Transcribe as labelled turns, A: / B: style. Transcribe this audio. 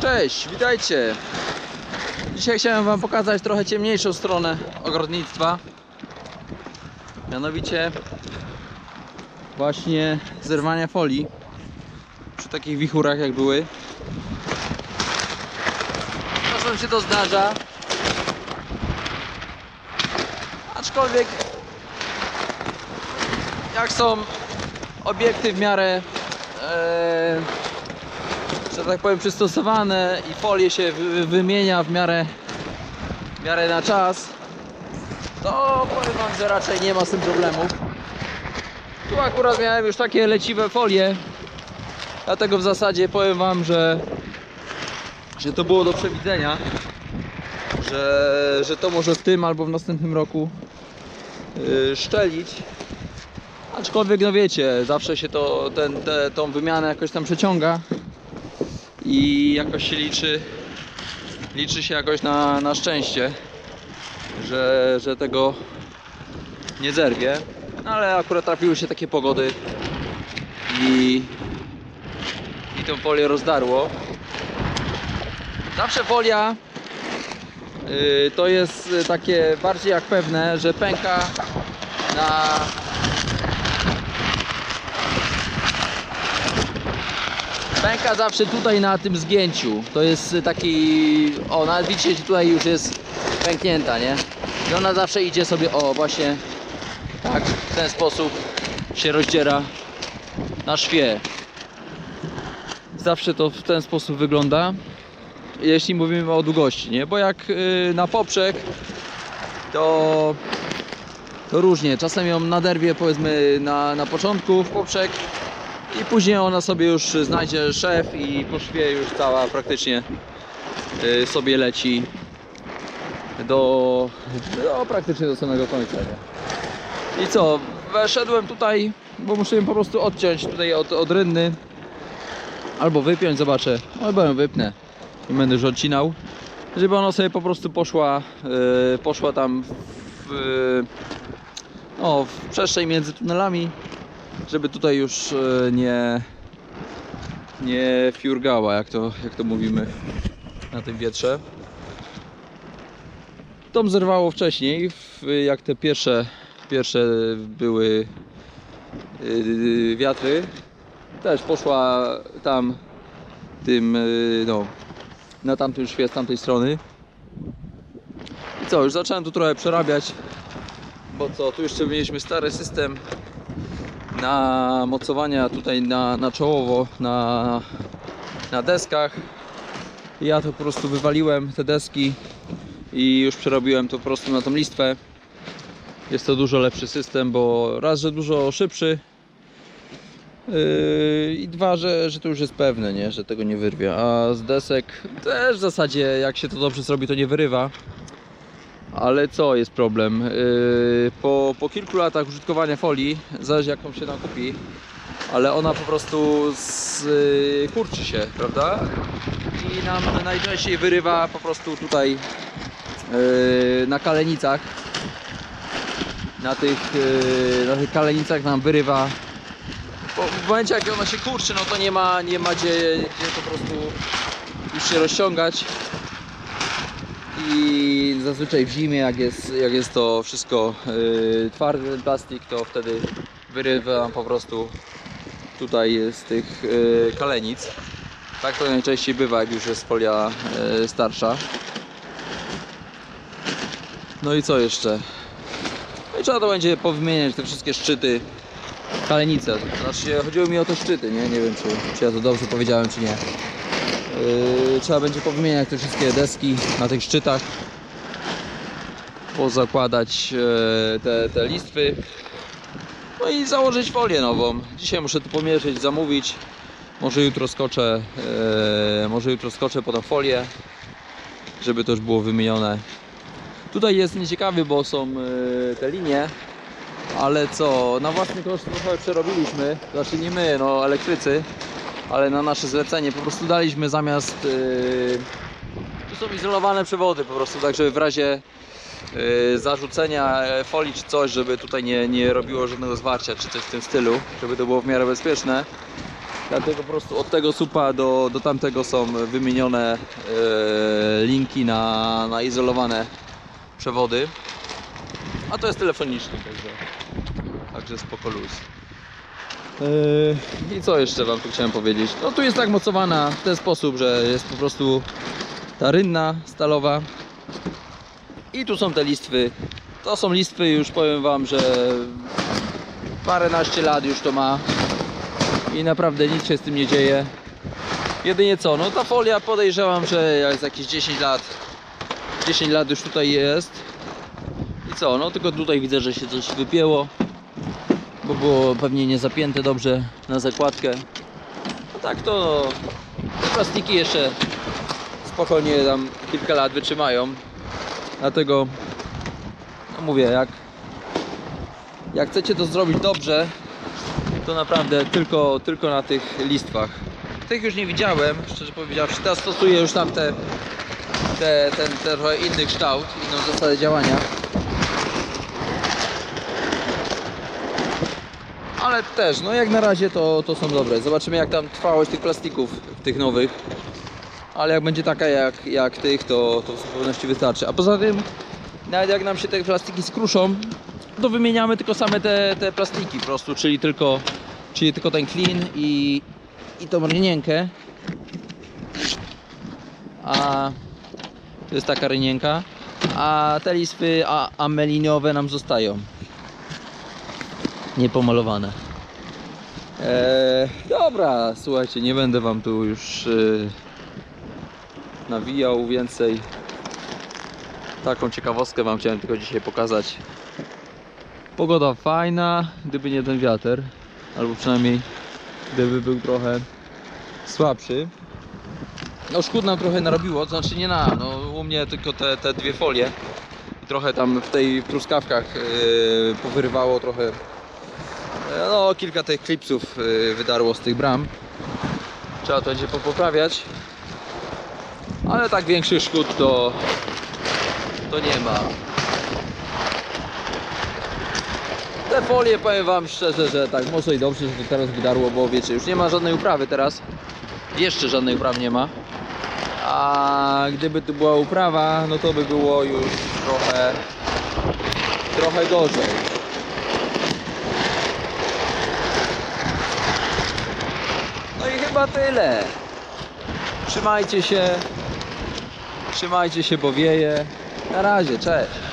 A: Cześć, witajcie. Dzisiaj chciałem Wam pokazać trochę ciemniejszą stronę ogrodnictwa. Mianowicie właśnie zerwania folii przy takich wichurach jak były. Czasem się to zdarza. Aczkolwiek jak są obiekty w miarę e, że tak powiem przystosowane i folię się wy, wymienia w miarę, w miarę na czas. To powiem wam, że raczej nie ma z tym problemów tu akurat miałem już takie leciwe folie. Dlatego w zasadzie powiem wam, że że to było do przewidzenia że, że to może w tym albo w następnym roku yy, szczelić. Aczkolwiek no wiecie zawsze się to ten, te, tą wymianę jakoś tam przeciąga i jakoś się liczy liczy się jakoś na, na szczęście że, że tego nie zerwie. No ale akurat trafiły się takie pogody i i tą folię rozdarło. Zawsze folia y, to jest takie bardziej jak pewne, że pęka na Pęka zawsze tutaj na tym zgięciu. To jest taki. O, nawet widzicie, tutaj już jest pęknięta, nie? I ona zawsze idzie sobie, o, właśnie tak, w ten sposób się rozdziera na szwie. Zawsze to w ten sposób wygląda. Jeśli mówimy o długości, nie? Bo jak y, na poprzek, to, to różnie. Czasem ją naderwie, powiedzmy, na, na początku w poprzek, i później ona sobie już znajdzie szef i po szwie już cała praktycznie y, sobie leci do, do praktycznie do samego końca. I co? Weszedłem tutaj, bo muszę ją po prostu odciąć tutaj od, od rynny. Albo wypiąć, zobaczę, albo ją wypnę. I będę już odcinał. Żeby ona sobie po prostu poszła y, poszła tam w, y, no, w przestrzeń między tunelami żeby tutaj już e, nie nie fiurgała, jak to, jak to mówimy na tym wietrze. Tom zerwało wcześniej, jak te pierwsze, pierwsze były yy, wiatry. Też poszła tam tym, yy, no, na tamtym szwie z tamtej strony. I co, już zacząłem tu trochę przerabiać, bo co, tu jeszcze mieliśmy stary system na mocowania tutaj na, na czołowo, na, na deskach. Ja to po prostu wywaliłem te deski i już przerobiłem to po prostu na tą listwę. Jest to dużo lepszy system, bo raz, że dużo szybszy yy, i dwa, że, że to już jest pewne, nie? że tego nie wyrwie. A z desek też w zasadzie jak się to dobrze zrobi to nie wyrywa. Ale co jest problem? Yy, po, po kilku latach użytkowania folii, zależy jaką się tam kupi, ale ona po prostu z, yy, kurczy się, prawda? I nam najczęściej wyrywa po prostu tutaj yy, na kalenicach. Na tych, na tych kalenicach nam wyrywa. Bo w momencie jak ona się kurczy, no to nie ma, nie ma gdzie, gdzie po prostu już się rozciągać i zazwyczaj w zimie jak jest, jak jest to wszystko yy, twardy plastik to wtedy wyrywa po prostu tutaj z tych yy, kalenic. Tak to najczęściej bywa jak już jest folia yy, starsza. No i co jeszcze? No i trzeba to będzie powymieniać te wszystkie szczyty kalenice. Znaczy chodziło mi o te szczyty nie, nie wiem czy, czy ja to dobrze powiedziałem czy nie trzeba będzie powymieniać te wszystkie deski na tych szczytach pozakładać yy, te, te listwy. No i założyć folię nową. Dzisiaj muszę to pomierzyć, zamówić. Może jutro skoczę yy, może jutro skoczę po tą folię żeby to już było wymienione. Tutaj jest nieciekawy, bo są yy, te linie ale co, na własny koszt trochę przerobiliśmy. Znaczy nie my, no elektrycy ale na nasze zlecenie po prostu daliśmy zamiast yy, tu są izolowane przewody po prostu, tak żeby w razie yy, zarzucenia folii czy coś, żeby tutaj nie, nie robiło żadnego zwarcia czy coś w tym stylu, żeby to było w miarę bezpieczne Dlatego po prostu od tego supa do, do tamtego są wymienione e, linki na, na izolowane przewody. A to jest telefoniczny, także, także spoko luz. Yy, I co jeszcze Wam tu chciałem powiedzieć? No tu jest tak mocowana w ten sposób, że jest po prostu ta rynna stalowa. I tu są te listwy. To są listwy już powiem Wam, że paręnaście lat już to ma. I naprawdę nic się z tym nie dzieje. Jedynie co, no ta folia podejrzewam, że jest jakieś 10 lat. 10 lat już tutaj jest. I co, no tylko tutaj widzę, że się coś wypięło bo było pewnie nie zapięte dobrze na zakładkę. A tak to plastiki jeszcze spokojnie tam kilka lat wytrzymają. Dlatego no mówię, jak jak chcecie to zrobić dobrze, to naprawdę tylko, tylko na tych listwach. Tych już nie widziałem, szczerze powiedziawszy. Teraz stosuję już tam te, te, ten, ten trochę inny kształt, inną zasadę działania. Ale też, no jak na razie to, to są dobre. Zobaczymy jak tam trwałość tych plastików, tych nowych. Ale jak będzie taka jak, jak tych, to, to w zupełności wystarczy. A poza tym, nawet jak nam się te plastiki skruszą, to wymieniamy tylko same te, te plastiki po prostu, czyli tylko, czyli tylko ten clean i, i tą rynienkę. A to jest taka rynienka. A te listwy a, ameliniowe nam zostają niepomalowane. Eee, dobra, słuchajcie, nie będę wam tu już yy, nawijał więcej. Taką ciekawostkę wam chciałem tylko dzisiaj pokazać. Pogoda fajna, gdyby nie ten wiatr, albo przynajmniej gdyby był trochę słabszy. No szkód nam trochę narobiło, to znaczy nie nam, no u mnie tylko te, te dwie folie. Trochę tam w tej truskawkach yy, powyrywało trochę no, kilka tych klipsów y, wydarło z tych bram. Trzeba to będzie poprawiać. Ale tak większych szkód to, to nie ma. Te folie powiem wam szczerze, że tak może i dobrze, że to teraz wydarło, bo wiecie, już nie ma żadnej uprawy teraz. Jeszcze żadnej uprawy nie ma. A gdyby tu była uprawa, no to by było już trochę trochę gorzej. No i chyba tyle. Trzymajcie się. Trzymajcie się, bo wieje. Na razie, cześć.